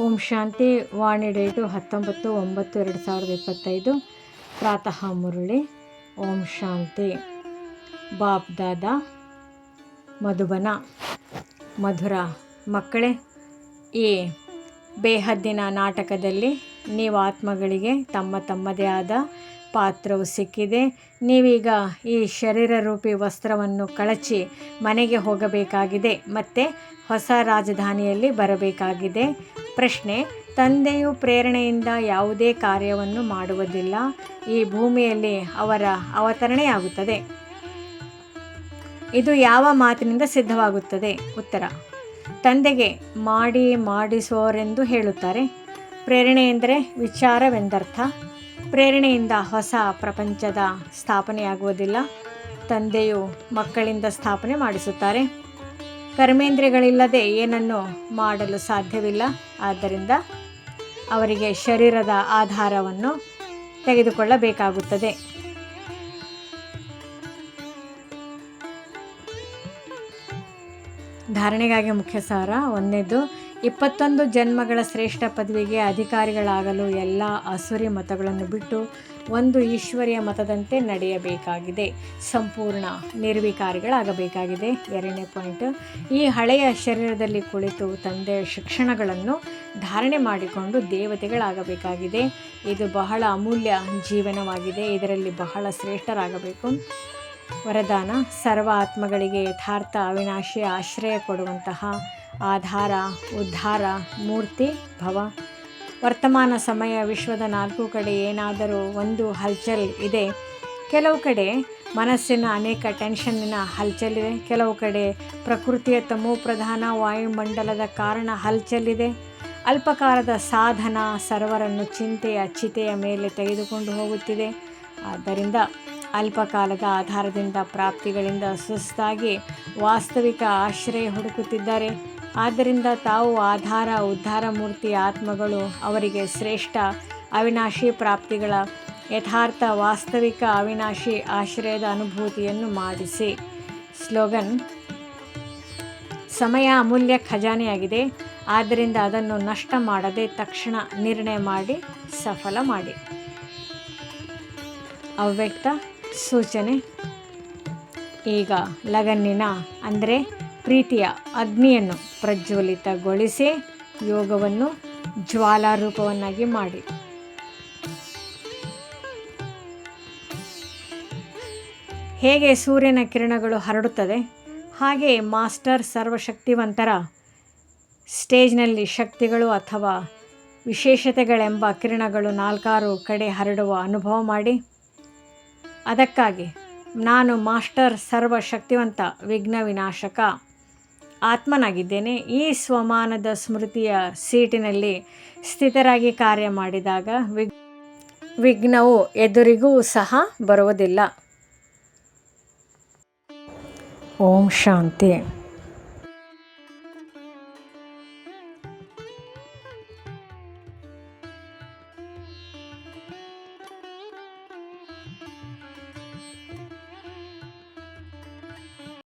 ಓಂ ಶಾಂತಿ, ವಾಣಿ date ಹತ್ತೊಂಬತ್ತು ಒಂಬತ್ತು ಎರಡು ಸಾವಿರದ ಇಪ್ಪತ್ತೈದು. ಪ್ರಾತಃ ಮುರುಳಿ, ಓಂ ಶಾಂತಿ. ಬಾಪ್ ದಾದಾ, ಮಧುಬನ, ಮಧುರ ಮಕ್ಕಳೇ, ಈ ಬೇಹದ್ದಿನ ನಾಟಕದಲ್ಲಿ ನೀವು ಆತ್ಮಗಳಿಗೆ ತಮ್ಮ ತಮ್ಮದೇ ಆದ ಪಾತ್ರವು ಸಿಕ್ಕಿದೆ. ನೀವೀಗ ಈ ಶರೀರ ರೂಪಿ ವಸ್ತ್ರವನ್ನು ಕಳಚಿ ಮನೆಗೆ ಹೋಗಬೇಕಾಗಿದೆ. ಮತ್ತು ಹೊಸ ರಾಜಧಾನಿಯಲ್ಲಿ ಬರಬೇಕಾಗಿದೆ. ಪ್ರಶ್ನೆ, ತಂದೆಯು ಪ್ರೇರಣೆಯಿಂದ ಯಾವುದೇ ಕಾರ್ಯವನ್ನು ಮಾಡುವುದಿಲ್ಲ, ಈ ಭೂಮಿಯಲ್ಲಿ ಅವರ ಅವತರಣೆಯಾಗುತ್ತದೆ ಇದು ಯಾವ ಮಾತಿನಿಂದ ಸಿದ್ಧವಾಗುತ್ತದೆ? ಉತ್ತರ, ತಂದೆಗೆ ಮಾಡಿ ಮಾಡಿಸೋರೆಂದು ಹೇಳುತ್ತಾರೆ. ಪ್ರೇರಣೆ ಎಂದರೆ ವಿಚಾರವೆಂದರ್ಥ. ಪ್ರೇರಣೆಯಿಂದ ಹೊಸ ಪ್ರಪಂಚದ ಸ್ಥಾಪನೆಯಾಗುವುದಿಲ್ಲ. ತಂದೆಯು ಮಕ್ಕಳಿಂದ ಸ್ಥಾಪನೆ ಮಾಡಿಸುತ್ತಾರೆ. ಕರ್ಮೇಂದ್ರಿಯಗಳಿಲ್ಲದೆ ಏನನ್ನು ಮಾಡಲು ಸಾಧ್ಯವಿಲ್ಲ. ಆದ್ದರಿಂದ ಅವರಿಗೆ ಶರೀರದ ಆಧಾರವನ್ನು ತೆಗೆದುಕೊಳ್ಳಬೇಕಾಗುತ್ತದೆ. ಧಾರಣೆಗಾಗಿ ಮುಖ್ಯ ಸಾರ ಒಂದನೇದು ಇಪ್ಪತ್ತೊಂದು ಜನ್ಮಗಳ ಶ್ರೇಷ್ಠ ಪದವಿಗೆ ಅಧಿಕಾರಿಗಳಾಗಲು ಎಲ್ಲ ಅಸುರಿ ಮತಗಳನ್ನು ಬಿಟ್ಟು ಒಂದು ಈಶ್ವರಿಯ ಮತದಂತೆ ನಡೆಯಬೇಕಾಗಿದೆ. ಸಂಪೂರ್ಣ ನಿರ್ವಿಕಾರಿಗಳಾಗಬೇಕಾಗಿದೆ. ಎರಡನೇ ಪಾಯಿಂಟ್, ಈ ಹಳೆಯ ಶರೀರದಲ್ಲಿ ಕುಳಿತು ತಂದೆಯ ಶಿಕ್ಷಣಗಳನ್ನು ಧಾರಣೆ ಮಾಡಿಕೊಂಡು ದೇವತೆಗಳಾಗಬೇಕಾಗಿದೆ. ಇದು ಬಹಳ ಅಮೂಲ್ಯ ಜೀವನವಾಗಿದೆ. ಇದರಲ್ಲಿ ಬಹಳ ಶ್ರೇಷ್ಠರಾಗಬೇಕು. ವರದಾನ ಸರ್ವ ಆತ್ಮಗಳಿಗೆ ಯಥಾರ್ಥ ಅವಿನಾಶಿ ಆಶ್ರಯ ಕೊಡುವಂತಹ ಆಧಾರ, ಉದ್ಧಾರ, ಮೂರ್ತಿ, ಭವ. ವರ್ತಮಾನ ಸಮಯ, ವಿಶ್ವದ ನಾಲ್ಕು ಕಡೆ ಏನಾದರೂ ಒಂದು ಹಲ್ಚಲ್ ಇದೆ. ಕೆಲವು ಕಡೆ ಮನಸ್ಸಿನ ಅನೇಕ ಟೆನ್ಷನ್ನಿನ ಹಲ್ಚಲಿದೆ ಕೆಲವು ಕಡೆ ಪ್ರಕೃತಿಯ ತಮೋ ಪ್ರಧಾನ ವಾಯುಮಂಡಲದ ಕಾರಣ ಹಲ್ಚಲಿದೆ ಅಲ್ಪಕಾಲದ ಸಾಧನ ಸರ್ವರನ್ನು ಚಿಂತೆಯ ಚಿತೆಯ ಮೇಲೆ ತೆಗೆದುಕೊಂಡು ಹೋಗುತ್ತಿದೆ. ಆದ್ದರಿಂದ ಅಲ್ಪಕಾಲದ ಆಧಾರದಿಂದ ಪ್ರಾಪ್ತಿಗಳಿಂದ ಸುಸ್ತಾಗಿ ವಾಸ್ತವಿಕ ಆಶ್ರಯ ಹುಡುಕುತ್ತಿದ್ದಾರೆ. ಆದ್ದರಿಂದ ತಾವು ಆಧಾರ, ಉದ್ಧಾರ ಮೂರ್ತಿ ಆತ್ಮಗಳು ಅವರಿಗೆ ಶ್ರೇಷ್ಠ ಅವಿನಾಶಿ ಪ್ರಾಪ್ತಿಗಳ ಯಥಾರ್ಥ ವಾಸ್ತವಿಕ ಅವಿನಾಶಿ ಆಶ್ರಯದ ಅನುಭೂತಿಯನ್ನು ಮಾಡಿಸಿ. ಸ್ಲೋಗನ್, ಸಮಯ ಅಮೂಲ್ಯ ಖಜಾನೆಯಾಗಿದೆ, ಆದ್ದರಿಂದ ಅದನ್ನು ನಷ್ಟ ಮಾಡದೆ ತಕ್ಷಣ ನಿರ್ಣಯ ಮಾಡಿ, ಸಫಲ ಮಾಡಿ. ಅವ್ಯಕ್ತ ಸೂಚನೆ, ಈಗ ಲಗನ್ನಿನ, ಅಂದರೆ ಪ್ರೀತಿಯ ಅಗ್ನಿಯನ್ನು ಪ್ರಜ್ವಲಿತಗೊಳಿಸಿ ಯೋಗವನ್ನು ಜ್ವಾಲಾರೂಪವನ್ನಾಗಿ ಮಾಡಿ. ಹೇಗೆ ಸೂರ್ಯನ ಕಿರಣಗಳು ಹರಡುತ್ತದೆ? ಹಾಗೆ ಮಾಸ್ಟರ್ ಸರ್ವಶಕ್ತಿವಂತರ ಸ್ಟೇಜ್ನಲ್ಲಿ ಶಕ್ತಿಗಳು ಅಥವಾ ವಿಶೇಷತೆಗಳೆಂಬ ಕಿರಣಗಳು ನಾಲ್ಕಾರು ಕಡೆ ಹರಡುವ ಅನುಭವ ಮಾಡಿ. ಅದಕ್ಕಾಗಿ ನಾನು ಮಾಸ್ಟರ್ ಸರ್ವಶಕ್ತಿವಂತ ವಿಘ್ನ ವಿನಾಶಕ ಆತ್ಮನಾಗಿದ್ದೇನೆ. ಈ ಸ್ವಮಾನದ ಸ್ಮೃತಿಯ ಸೀಟಿನಲ್ಲಿ ಸ್ಥಿತರಾಗಿ ಕಾರ್ಯ ಮಾಡಿದಾಗ ವಿಗ್ ವಿಘ್ನವು ಎದುರಿಗೂ ಸಹ ಬರುವುದಿಲ್ಲ. ಓಂ ಶಾಂತಿ.